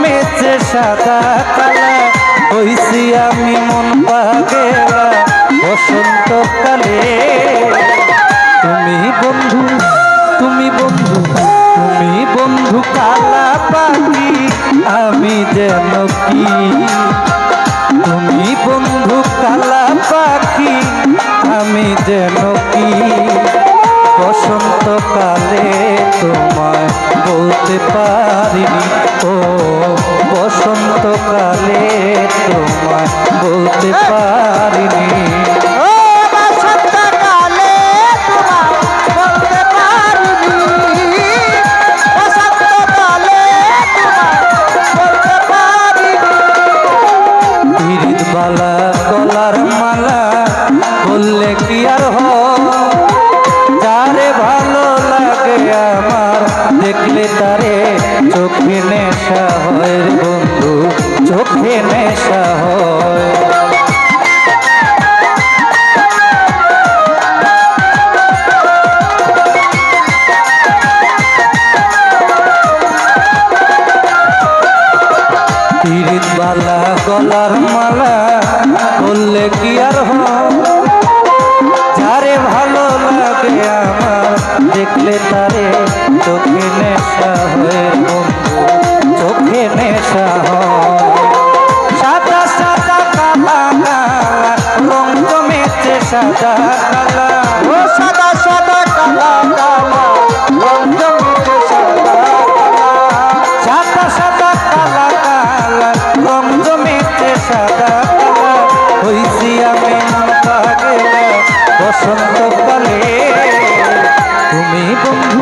জমেছে সাদা কালা, হইছি আমি মন পাগেলা বসন্তকালে তুমি বন্ধু তুমি বন্ধু তুমি বন্ধু কালা পাখি, আমি যেন কি? তুমি বন্ধু কালা পাখি, আমি যেন কি? বসন্তকালে তোমায় বলতে পারিনি ও বসন্তকালে তোমায় বলতে পারিনি। বালা গলার মালা বললে কি আর যারে ভালো লাগে আমার দেখলে তারে চোখে নেশা হয় বন্ধু। চোখে নেশা হয়। বালা গলার মালা বললে কি আর হয়? সাদা কালা ও সাদা সাদা কালা কালা রঞ্জমিতে সাদা সাদা সাদা কালা কালা রঞ্জমিতে সাদা কালা, হইছি আমি মমতা গেলা বসন্ত কালে। তুমি বন্ধু।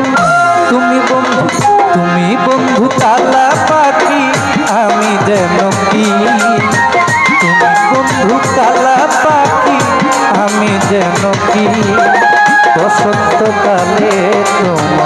অসত্যকালে তোমার